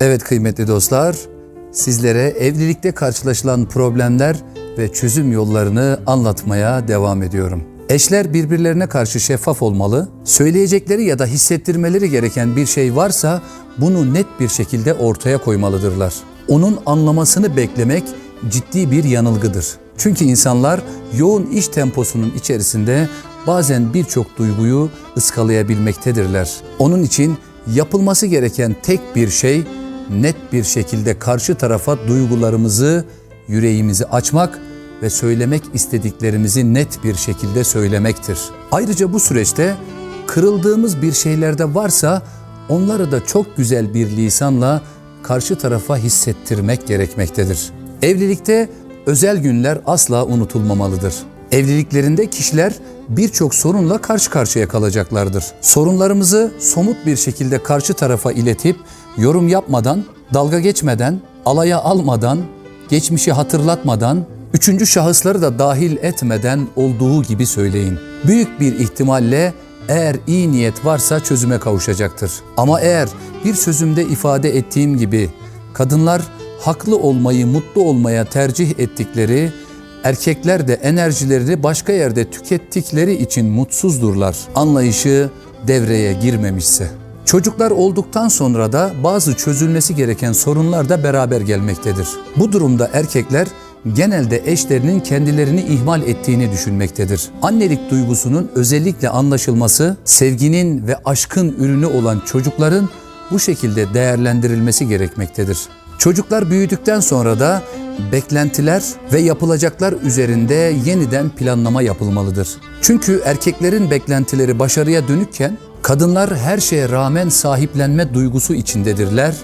Evet kıymetli dostlar, sizlere evlilikte karşılaşılan problemler ve çözüm yollarını anlatmaya devam ediyorum. Eşler birbirlerine karşı şeffaf olmalı, söyleyecekleri ya da hissettirmeleri gereken bir şey varsa bunu net bir şekilde ortaya koymalıdırlar. Onun anlamasını beklemek ciddi bir yanılgıdır. Çünkü insanlar yoğun iş temposunun içerisinde bazen birçok duyguyu ıskalayabilmektedirler. Onun için yapılması gereken tek bir şey net bir şekilde karşı tarafa duygularımızı, yüreğimizi açmak ve söylemek istediklerimizi net bir şekilde söylemektir. Ayrıca bu süreçte kırıldığımız bir şeylerde varsa onları da çok güzel bir lisanla karşı tarafa hissettirmek gerekmektedir. Evlilikte özel günler asla unutulmamalıdır. Evliliklerinde kişiler birçok sorunla karşı karşıya kalacaklardır. Sorunlarımızı somut bir şekilde karşı tarafa iletip yorum yapmadan, dalga geçmeden, alaya almadan, geçmişi hatırlatmadan, üçüncü şahısları da dahil etmeden olduğu gibi söyleyin. Büyük bir ihtimalle eğer iyi niyet varsa çözüme kavuşacaktır. Ama eğer bir sözümde ifade ettiğim gibi kadınlar haklı olmayı, mutlu olmaya tercih ettikleri, erkekler de enerjilerini başka yerde tükettikleri için mutsuzdurlar. Anlayışı devreye girmemişse. Çocuklar olduktan sonra da bazı çözülmesi gereken sorunlar da beraber gelmektedir. Bu durumda erkekler genelde eşlerinin kendilerini ihmal ettiğini düşünmektedir. Annelik duygusunun özellikle anlaşılması, sevginin ve aşkın ürünü olan çocukların bu şekilde değerlendirilmesi gerekmektedir. Çocuklar büyüdükten sonra da beklentiler ve yapılacaklar üzerinde yeniden planlama yapılmalıdır. Çünkü erkeklerin beklentileri başarıya dönükken kadınlar her şeye rağmen sahiplenme duygusu içindedirler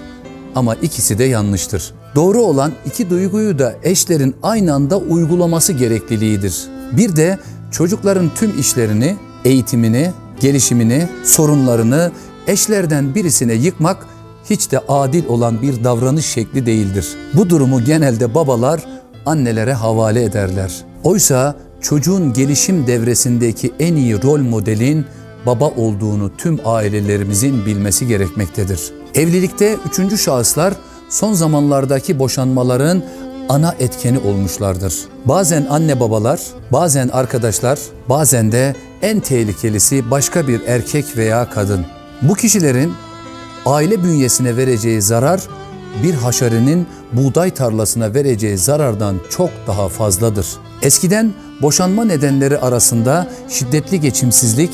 ama ikisi de yanlıştır. Doğru olan iki duyguyu da eşlerin aynı anda uygulaması gerekliliğidir. Bir de çocukların tüm işlerini, eğitimini, gelişimini, sorunlarını eşlerden birisine yıkmak hiç de adil olan bir davranış şekli değildir. Bu durumu genelde babalar annelere havale ederler. Oysa çocuğun gelişim devresindeki en iyi rol modelin baba olduğunu tüm ailelerimizin bilmesi gerekmektedir. Evlilikte üçüncü şahıslar son zamanlardaki boşanmaların ana etkeni olmuşlardır. Bazen anne babalar, bazen arkadaşlar, bazen de en tehlikelisi başka bir erkek veya kadın. Bu kişilerin aile bünyesine vereceği zarar bir haşerenin buğday tarlasına vereceği zarardan çok daha fazladır. Eskiden boşanma nedenleri arasında şiddetli geçimsizlik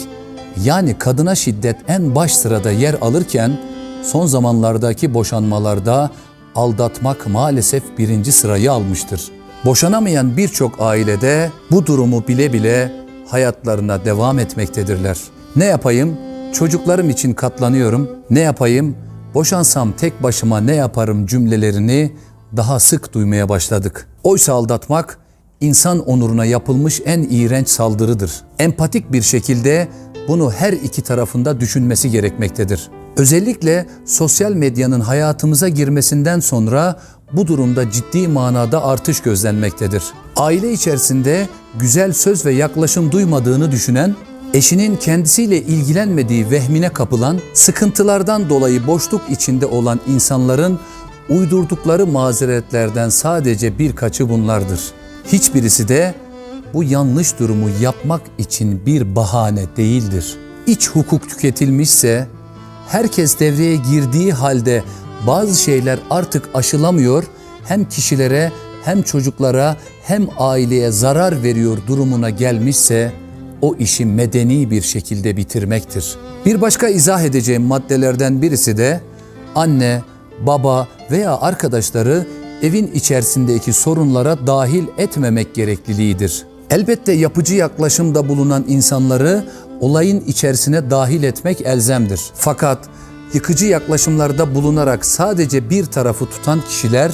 yani kadına şiddet en baş sırada yer alırken son zamanlardaki boşanmalarda aldatmak maalesef birinci sırayı almıştır. Boşanamayan birçok ailede bu durumu bile bile hayatlarına devam etmektedirler. Ne yapayım? Çocuklarım için katlanıyorum. Ne yapayım? Boşansam tek başıma ne yaparım cümlelerini daha sık duymaya başladık. Oysa aldatmak insan onuruna yapılmış en iğrenç saldırıdır. Empatik bir şekilde bunu her iki tarafında düşünmesi gerekmektedir. Özellikle sosyal medyanın hayatımıza girmesinden sonra bu durumda ciddi manada artış gözlenmektedir. Aile içerisinde güzel söz ve yaklaşım duymadığını düşünen, eşinin kendisiyle ilgilenmediği vehmine kapılan, sıkıntılardan dolayı boşluk içinde olan insanların uydurdukları mazeretlerden sadece birkaçı bunlardır. Hiçbirisi de bu yanlış durumu yapmak için bir bahane değildir. İç hukuk tüketilmişse, herkes devreye girdiği halde bazı şeyler artık aşılamıyor, hem kişilere hem çocuklara hem aileye zarar veriyor durumuna gelmişse o işi medeni bir şekilde bitirmektir. Bir başka izah edeceğim maddelerden birisi de anne, baba veya arkadaşları evin içerisindeki sorunlara dahil etmemek gerekliliğidir. Elbette yapıcı yaklaşımda bulunan insanları olayın içerisine dahil etmek elzemdir. Fakat yıkıcı yaklaşımlarda bulunarak sadece bir tarafı tutan kişiler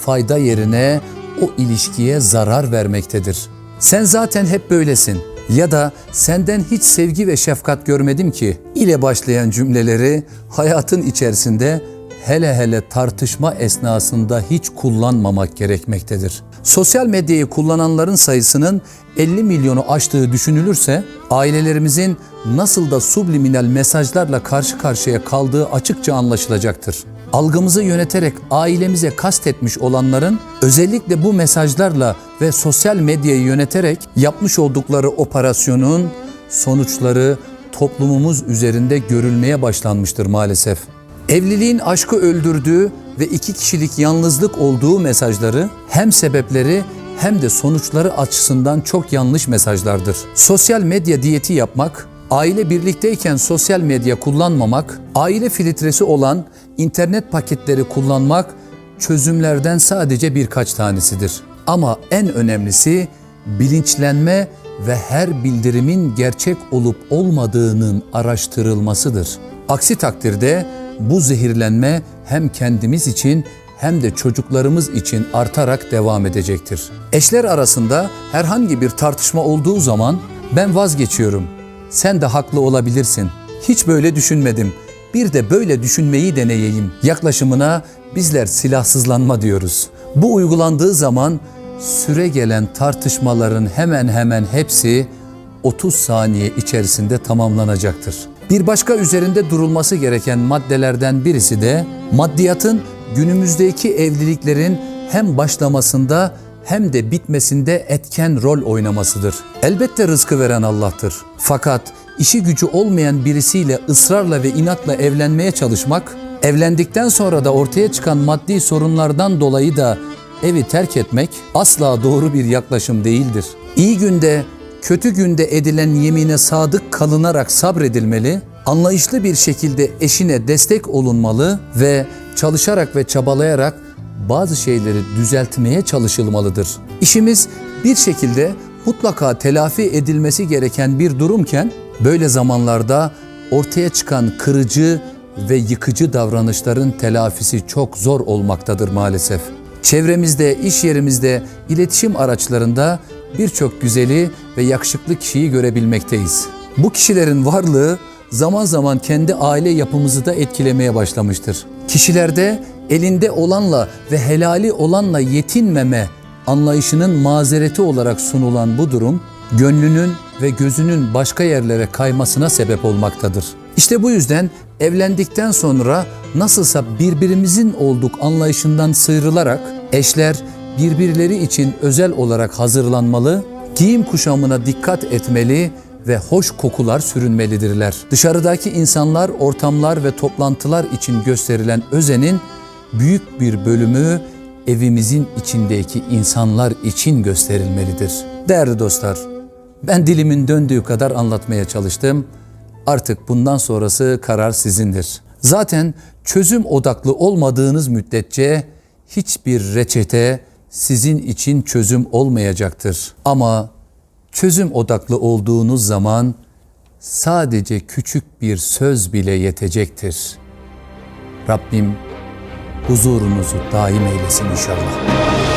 fayda yerine o ilişkiye zarar vermektedir. Sen zaten hep böylesin ya da senden hiç sevgi ve şefkat görmedim ki ile başlayan cümleleri hayatın içerisinde hele hele tartışma esnasında hiç kullanmamak gerekmektedir. Sosyal medyayı kullananların sayısının 50 milyonu aştığı düşünülürse ailelerimizin nasıl da subliminal mesajlarla karşı karşıya kaldığı açıkça anlaşılacaktır. algımızı yöneterek ailemize kastetmiş olanların özellikle bu mesajlarla ve sosyal medyayı yöneterek yapmış oldukları operasyonun sonuçları toplumumuz üzerinde görülmeye başlanmıştır maalesef. Evliliğin aşkı öldürdüğü ve iki kişilik yalnızlık olduğu mesajları hem sebepleri hem de sonuçları açısından çok yanlış mesajlardır. Sosyal medya diyeti yapmak, aile birlikteyken sosyal medya kullanmamak, aile filtresi olan internet paketleri kullanmak çözümlerden sadece birkaç tanesidir. Ama en önemlisi bilinçlenme ve her bildirimin gerçek olup olmadığının araştırılmasıdır. Aksi takdirde bu zehirlenme hem kendimiz için hem de çocuklarımız için artarak devam edecektir. Eşler arasında herhangi bir tartışma olduğu zaman ben vazgeçiyorum. Sen de haklı olabilirsin. Hiç böyle düşünmedim. Bir de böyle düşünmeyi deneyeyim. Yaklaşımına bizler silahsızlanma diyoruz. Bu uygulandığı zaman süre gelen tartışmaların hemen hemen hepsi 30 saniye içerisinde tamamlanacaktır. Bir başka üzerinde durulması gereken maddelerden birisi de maddiyatın günümüzdeki evliliklerin hem başlamasında hem de bitmesinde etken rol oynamasıdır. Elbette rızkı veren Allah'tır. Fakat işi gücü olmayan birisiyle ısrarla ve inatla evlenmeye çalışmak, evlendikten sonra da ortaya çıkan maddi sorunlardan dolayı da evi terk etmek asla doğru bir yaklaşım değildir. İyi günde, kötü günde edilen yemine sadık kalınarak sabredilmeli, anlayışlı bir şekilde eşine destek olunmalı ve çalışarak ve çabalayarak bazı şeyleri düzeltmeye çalışılmalıdır. İşimiz bir şekilde mutlaka telafi edilmesi gereken bir durumken böyle zamanlarda ortaya çıkan kırıcı ve yıkıcı davranışların telafisi çok zor olmaktadır maalesef. Çevremizde, iş yerimizde, iletişim araçlarında birçok güzeli ve yakışıklı kişiyi görebilmekteyiz. Bu kişilerin varlığı zaman zaman kendi aile yapımızı da etkilemeye başlamıştır. Kişilerde elinde olanla ve helali olanla yetinmeme anlayışının mazereti olarak sunulan bu durum, gönlünün ve gözünün başka yerlere kaymasına sebep olmaktadır. İşte bu yüzden evlendikten sonra nasılsa birbirimizin olduk anlayışından sıyrılarak eşler birbirleri için özel olarak hazırlanmalı, giyim kuşamına dikkat etmeli ve hoş kokular sürünmelidirler. Dışarıdaki insanlar, ortamlar ve toplantılar için gösterilen özenin büyük bir bölümü evimizin içindeki insanlar için gösterilmelidir. Değerli dostlar, ben dilimin döndüğü kadar anlatmaya çalıştım. Artık bundan sonrası karar sizindir. Zaten çözüm odaklı olmadığınız müddetçe hiçbir reçete sizin için çözüm olmayacaktır. Ama çözüm odaklı olduğunuz zaman sadece küçük bir söz bile yetecektir. Rabbim huzurunuzu daim eylesin inşallah.